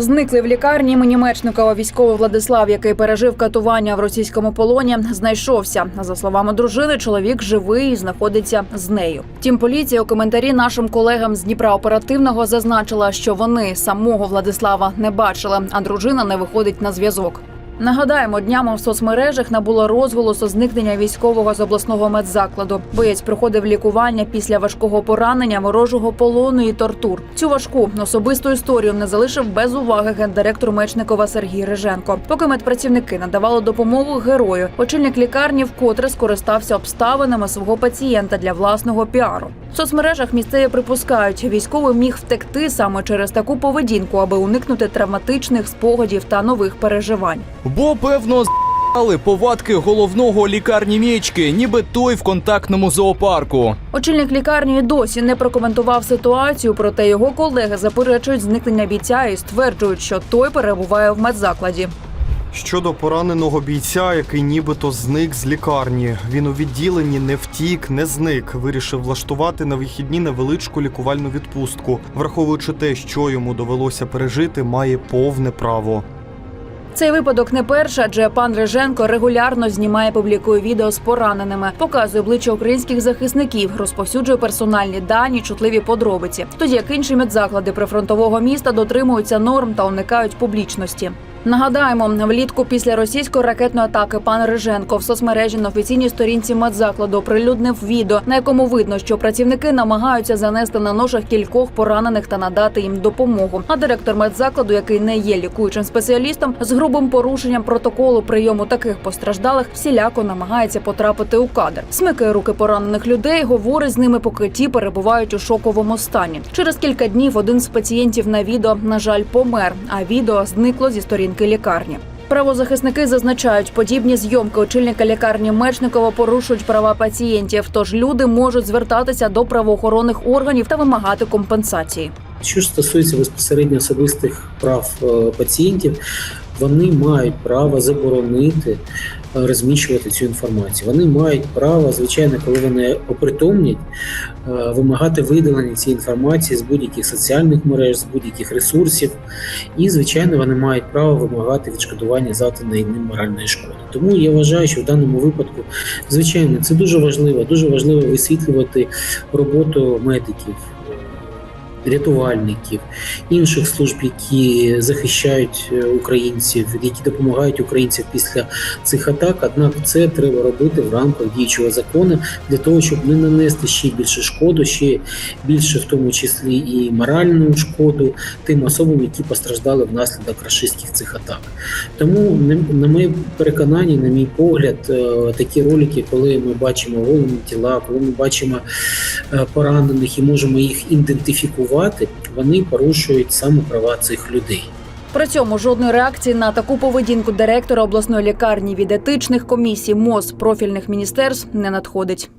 Зниклий в лікарні імені Мечникова військовий Владислав, який пережив катування в російському полоні, знайшовся. За словами дружини, чоловік живий і знаходиться з нею. Втім, поліція у коментарі нашим колегам з Дніпра оперативного зазначила, що вони самого Владислава не бачили, а дружина не виходить на зв'язок. Нагадаємо, днями в соцмережах набуло розголосу зникнення військового з обласного медзакладу. Боєць проходив лікування після важкого поранення, ворожого полону і тортур. Цю важку особисту історію не залишив без уваги гендиректор Мечникова Сергій Риженко. Поки медпрацівники надавали допомогу герою, очільник лікарні вкотре скористався обставинами свого пацієнта для власного піару. В соцмережах місцеві припускають, військовий міг втекти саме через таку поведінку, аби уникнути травматичних спогадів та нових переживань. Бо, певно, з**ли повадки головного лікарні мічки, ніби той в контактному зоопарку. Очільник лікарні досі не прокоментував ситуацію, проте його колеги заперечують зникнення бійця і стверджують, що той перебуває в медзакладі. Щодо пораненого бійця, який нібито зник з лікарні. Він у відділенні не втік, не зник. Вирішив влаштувати на вихідні невеличку лікувальну відпустку, враховуючи те, що йому довелося пережити, має повне право. Цей випадок не перший, адже пан Риженко регулярно знімає, публікує відео з пораненими, показує обличчя українських захисників, розповсюджує персональні дані, чутливі подробиці. Тоді як інші медзаклади прифронтового міста дотримуються норм та уникають публічності. Нагадаємо, влітку після російської ракетної атаки пан Риженко в соцмережі на офіційній сторінці медзакладу прилюднив відео, на якому видно, що працівники намагаються занести на ножах кількох поранених та надати їм допомогу. А директор медзакладу, який не є лікуючим спеціалістом, з грубим порушенням протоколу прийому таких постраждалих, всіляко намагається потрапити у кадр. Смикає руки поранених людей, говорить з ними, поки ті перебувають у шоковому стані. Через кілька днів один з пацієнтів на відео, на жаль, помер, а відео зникло зі сторінки лікарні. Правозахисники зазначають, подібні зйомки очільника лікарні Мечникова порушують права пацієнтів. Тож люди можуть звертатися до правоохоронних органів та вимагати компенсації. Що ж стосується безпосередньо особистих прав е, пацієнтів, вони мають право заборонити розміщувати цю інформацію. Вони мають право, звичайно, коли вони опритомнять, е, вимагати видалення цієї інформації з будь-яких соціальних мереж, з будь-яких ресурсів, і, звичайно, вони мають право вимагати відшкодування завданої ним моральної шкоди. Тому я вважаю, що в даному випадку, звичайно, це дуже важливо. Дуже важливо висвітлювати роботу медиків. Рятувальників, інших служб, які захищають е, українців, які допомагають українцям після цих атак. Однак це треба робити в рамках діючого закону для того, щоб не нанести ще більше шкоду, ще більше, в тому числі і моральну шкоду тим особам, які постраждали внаслідок рашистських цих атак. Тому на- на моє переконання, на мій погляд, е, такі ролики, коли ми бачимо голені тіла, коли ми бачимо е, поранених і можемо їх ідентифікувати, вони порушують саме права цих людей. При цьому жодної реакції на таку поведінку директора обласної лікарні від етичних комісій МОЗ профільних міністерств не надходить.